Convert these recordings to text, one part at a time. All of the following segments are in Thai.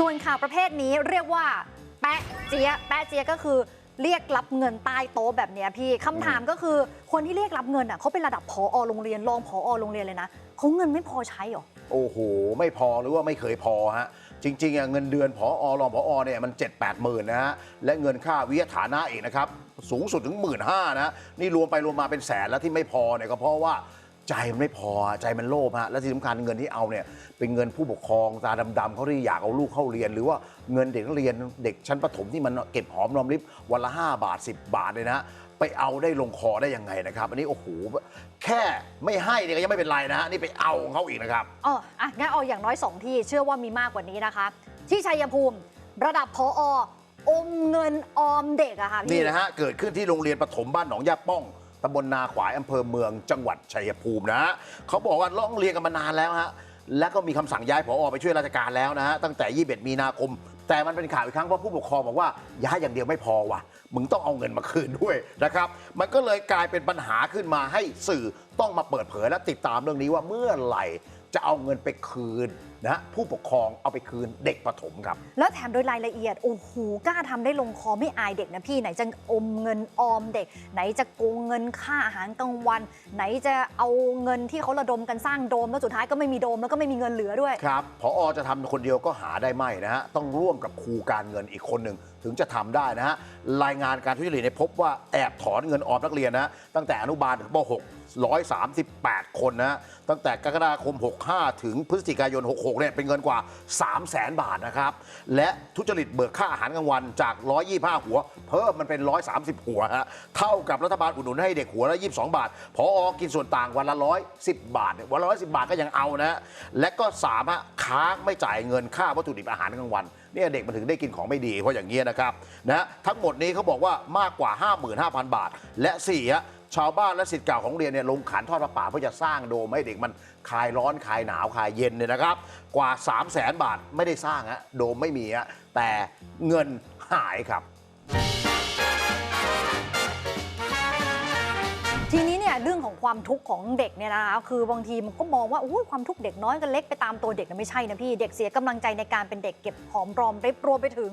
ส่วนข่าวประเภทนี้เรียกว่า แปะเจียะแปะเจียะก็คือเรียกรับเงินใต้โต๊ะแบบเนี้ยพี่คำถามก็คือคนที่เรียกรับเงินอะเขาเป็นระดับผอโรงเรียนรองผอโรงเรียนเลยนะเขาเงินไม่พอใช้หรอ โอ้โห ไม่พอหรือว่าไม่เคยพอฮะ จริงๆอะเงินเดือนผอรองผอเนี่ยมัน 7 8หมื่นนะฮะ และเงินค่าวิทยาฐานะเองนะครับ สูงสุดถึง 1 5ื่นนะ นี่รวมไปรวมมาเป็นแสนแล้วที่ไม่พอเนี่ยก็เพราะว่า ใจมันไม่พอใจมันโลภฮะและที่สำคัญเงินที่เอาเนี่ยเป็นเงินผู้ปกครองตาดำๆเขาที่อยากเอาลูกเข้าเรียน หรือว่าเงินเด็กนักเรียนเด็กชั้นประถมที่มันเก็บหอมรอมริบวันละ 5 บาท 10 บาทเลยนะไปเอาได้ลงคอได้ยังไงนะครับ อันนี้โอ้โหแค่ไม่ให้เนี่ยก็ยังไม่เป็นไรนะฮะนี่ไปเอาของเขาอีกนะครับอ๋ออะงั้นเอาอย่างน้อย 2 ที่เชื่อว่ามีมากกว่านี้นะคะ ที่ชัยภูมิระดับพออมเงินออมเด็กอะค่ะพี่นี่นะฮะเกิดขึ้นที่โรงเรียนปฐมบ้านหนองยาป้อง ตำบลนาขวายอำเภอเมืองจังหวัดชัยภูมินะฮะเขาบอกว่าร้องเรียนกันมานานแล้วฮะแล้วก็มีคำสั่งย้ายผอไปช่วยราชการแล้วนะฮะตั้งแต่ 21 มีนาคม แต่มันเป็นข่าวอีกครั้งเพราะผู้ปกครองบอกว่าย้ายอย่างเดียวไม่พอว่ะ มึงต้องเอาเงินมาคืนด้วยนะครับ มันก็เลยกลายเป็นปัญหาขึ้นมาให้สื่อต้องมาเปิดเผยและติดตามเรื่องนี้ว่าเมื่อไหร่จะเอาเงินไปคืน นะฮะผู้ปกครองเอาไปคืนเด็กประถมครับ แล้วแถมโดยรายละเอียด โอ้โหกล้าทำได้ลงคอไม่อายเด็กนะพี่ไหนจะอมเงินออมเด็ก ไหนจะโกงเงินค่าอาหารกลางวัน ไหนจะเอาเงินที่เขาระดมกันสร้างโดม แล้วสุดท้ายก็ไม่มีโดมแล้วก็ไม่มีเงินเหลือด้วยครับพอจะทำคนเดียวก็หาได้ไม่นะฮะต้องร่วมกับครูการเงินอีกคนหนึ่งถึงจะทำได้นะฮะรายงานการทุจริตเนี่ยพบว่าแอบถอนเงินออมนักเรียนนะตั้งแต่อนุบาลถึงป .6 138 คนนะตั้งแต่กรกฎาคม 65 ถึงพฤศจิกายน 66เนี่ยเป็นเงินกว่า 3 0 0แสนบาทนะครับ และทุจริตเบิกค่าอาหารกลางวันจาก 125 หัว เพิ่มมันเป็น 130 หัวฮะเท่ากับรัฐบาลอุดหนุนให้เด็กหัวละ 22 บาท พออกินส่วนต่างวันละ 110 บาทเนี่ยวันละ 110 บาทก็ยังเอานะและก็สามฮะค้างไม่จ่ายเงินค่าวัตถุดิบอาหารกลางวันเนี่ยเด็กมันถึงได้กินของไม่ดีเพราะอย่างนี้ยนะครับนะทั้งหมดนี้เขาบอกว่ามากกว่า 55,000 บาท และสี่ฮะ ชาวบ้านและสิทธิ์เก่าของเรียนเนี่ยลงขันทอดประป่าเพื่อจะสร้างโดมให้เด็กมันคลายร้อนคลายหนาวคลายเย็นเนี่ยนะครับ กว่า 3 0 0แสนบาทไม่ได้สร้างฮะโดมไม่มีฮะแต่เงินหายครับทีนี้เนี่ยเรื่องของความทุกข์ของเด็กเนี่ยนะคะคือบางทีมันก็มองว่าอุ้ยความทุกข์เด็กน้อยกันเล็กไปตามตัวเด็กนะไม่ใช่นะพี่ เด็กเสียกำลังใจในการเป็นเด็กเก็บหอมรอมริบรวมไปถึง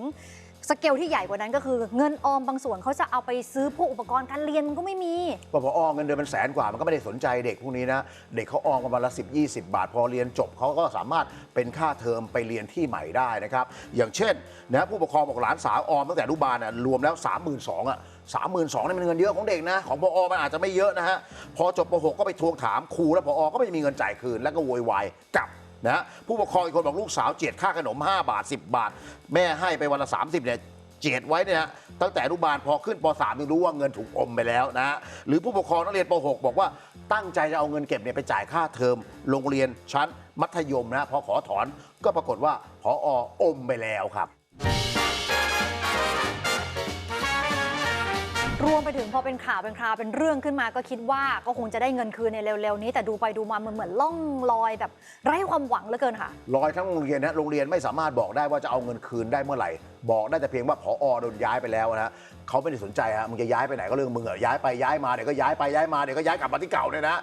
สเกลที่ใหญ่กว่านั้นก็คือเงินออมบางส่วนเขาจะเอาไปซื้อพวกอุปกรณ์การเรียนมันก็ไม่มีปพอเงินเดือนมันแสนกว่ามันก็ไม่ได้สนใจเด็กพวกนี้นะเด็กเขาออมกันวันละ10 20บาท พอเรียนจบเขาก็สามารถเป็นค่าเทอมไปเรียนที่ใหม่ได้นะครับอย่างเช่นนะผู้ปกครองบอกหลานสาวออมตั้งแต่อนุบาลนะรวมแล้ว3 2 0 0 0อะสามหมื่นสองนี่มันเงินเยอะของเด็กนะ ของพอมันอาจจะไม่เยอะนะฮะพอจบป .6 ก็ไปทวงถามครูแล้วพอก็ไม่มีเงินจ่ายคืนแล้วก็โวยวายกลับ นะผู้ปกครองอีกคนบอกลูกสาวเจียดค่าขนม 5 บาท 10 บาท แม่ให้ไปวันละ 30เนี่ยเจียดไว้เนี่ยนะตั้งแต่อนุบาลพอขึ้นป .3 ถึงรู้ว่าเงินถูกอมไปแล้วนะหรือผู้ปกครองนักเรียนป .6 บอกว่าตั้งใจจะเอาเงินเก็บเนี่ยไปจ่ายค่าเทอมโรงเรียนชั้นมัธยมนะพอขอถอนก็ปรากฏว่าพออมไปแล้วครับ รวมไปถึงพอเป็นข่าวเป็นคราวเป็นเรื่องขึ้นมาก็คิดว่าก็คงจะได้เงินคืนในเร็วๆนี้ แต่ดูไปดูมามันเหมือนล่องลอยแบบไร้ความหวังเหลือเกินค่ะ ลอยทั้งโรงเรียนนะโรงเรียนไม่สามารถบอกได้ว่าจะเอาเงินคืนได้เมื่อไหร่ บอกได้แต่เพียงว่าพอโดนย้ายไปแล้วนะเขาไม่ได้สนใจฮะมึงจะย้ายไปไหนก็เรื่องมึงอะย้ายไปย้ายมาเดี๋ยวก็ย้ายไปย้ายมาเดี๋ยวก็ย้ายกลับมาที่เก่าเนี่ยนะ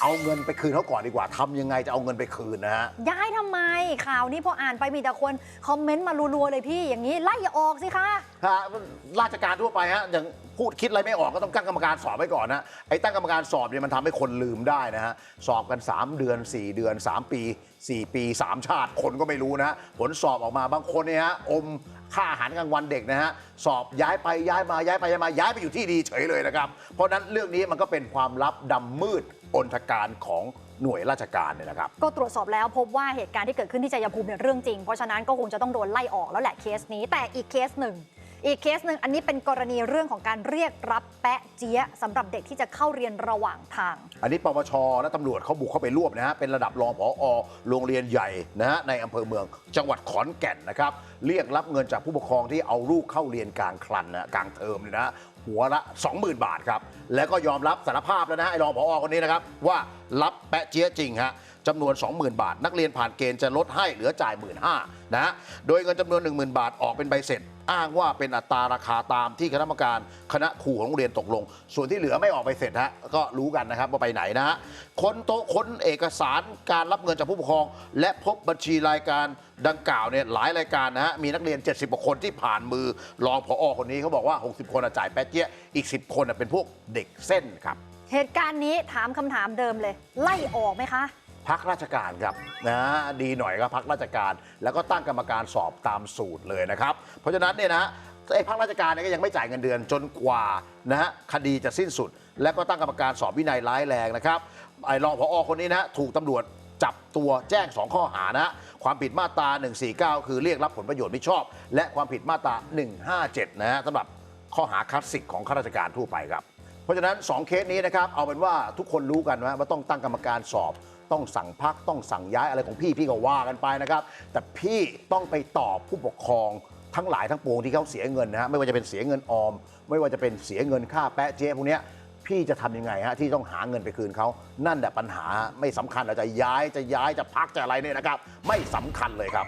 เอาเงินไปคืนเขาก่อนดีกว่าทำยังไงจะเอาเงินไปคืนนะฮะย้ายทำไมข่าวนี้พออ่านไปมีแต่คนคอมเมนต์มารัวๆเลยพี่อย่างนี้ไล่ออกสิคะฮะราชการทั่วไปฮะอย่าง พูดคิดอะไรไม่ออกก็ต้องตั้งกรรมการสอบไว้ก่อนนะไอ้ตั้งกรรมการสอบเนี่ยมันทำให้คนลืมได้นะฮะสอบกัน 3 เดือน 4 เดือน 3 ปี 4 ปี 3 ชาติคนก็ไม่รู้นะผลสอบออกมาบางคนเนี่ยฮะอมค่าอาหารกลางวันเด็กนะฮะสอบย้ายไปย้ายมาย้ายไปย้ายมาย้ายไปอยู่ที่ดีเฉยเลยนะครับ เพราะฉะนั้นเรื่องนี้มันก็เป็นความลับดำมืดอนทการของหน่วยราชการเนี่ยนะครับ ก็ตรวจสอบแล้วพบว่าเหตุการณ์ที่เกิดขึ้นที่ชัยภูมิเนี่ยเรื่องจริง เพราะฉะนั้นก็คงจะต้องโดนไล่ออกแล้วแหละเคสนี้ แต่อีกเคสหนึ่ง อีกเคสหนึ่งอันนี้เป็นกรณีเรื่องของการเรียกรับแปะเจี๊ยะสำหรับเด็กที่จะเข้าเรียนระหว่างทาง อันนี้ปปชและตำรวจเขาบุกเข้าไปรวบนะฮะเป็นระดับรองผอโรงเรียนใหญ่นะฮะในอำเภอเมือง จังหวัดขอนแก่นนะครับเรียกรับเงินจากผู้ปกครองที่เอาลูกเข้าเรียนกลางครันนะกลางเทอมเลยนะหัวละ 20,000 บาทครับ แล้วก็ยอมรับสารภาพแล้วนะไอ้รองผอคนนี้นะครับ ว่ารับแปะเจี๊ยจริงฮะจำนวน 20,000 บาท นักเรียนผ่านเกณฑ์จะลดให้เหลือจ่าย 1 5ื่นนะฮะโดยเงินจำนวน 10,000 บาทออกเป็นใบเสร็จ อ้างว่าเป็นอัตราราคาตามที่คณะกรรมการคณะครูของโรงเรียนตกลง ส่วนที่เหลือไม่ออกไปเสร็จฮะก็รู้กันนะครับว่าไปไหนนะฮะค้นโต๊ะค้นเอกสารการรับเงินจากผู้ปกครอง และพบบัญชีรายการดังกล่าวเนี่ยหลายรายการนะฮะมีนักเรียน 70กว่าคนที่ผ่านมือรองผอคนนี้เขาบอกว่า 60 คนอะจ่ายแป๊ะเจี๊ยะอีก 10 คนอะเป็นพวกเด็กเส้นครับ เหตุการณ์นี้ถามคำถามเดิมเลย ไล่ออกไหมคะ พักราชการครับนะดีหน่อยก็พักราชการ แล้วก็ตั้งกรรมการสอบตามสูตรเลยนะครับ เพราะฉะนั้นเนี่ยนะไอ้พักราชการเนี่ยก็ยังไม่จ่ายเงินเดือนจนกว่านะฮะคดีจะสิ้นสุด แล้วก็ตั้งกรรมการสอบวินัยร้ายแรงนะครับไอ้รองผอคนนี้นะถูกตำรวจจับตัวแจ้ง 2 ข้อหานะฮะความผิดมาตรา 149 คือเรียกรับผลประโยชน์ไม่ชอบ และความผิดมาตรา 157 นะฮะสำหรับข้อหาคลาสสิกของข้าราชการทั่วไปครับ เพราะฉะนั้น 2 เคสนี้นะครับเอาเป็นว่าทุกคนรู้กันว่าว่าต้องตั้งกรรมการสอบ ต้องสั่งพักต้องสั่งย้ายอะไรของพี่พี่ก็ว่ากันไปนะครับแต่พี่ต้องไปตอบผู้ปกครองทั้งหลายทั้งปวงที่เขาเสียเงินนะฮะไม่ว่าจะเป็นเสียเงินออม ไม่ว่าจะเป็นเสียเงินค่าแปะเจ๊พวกเนี้ยพี่จะทำยังไงฮะที่ต้องหาเงินไปคืนเขา นั่นแหละปัญหาไม่สำคัญเราจะย้ายจะย้ายจะพักจะอะไรเนี่ยนะครับ ไม่สำคัญเลยครับ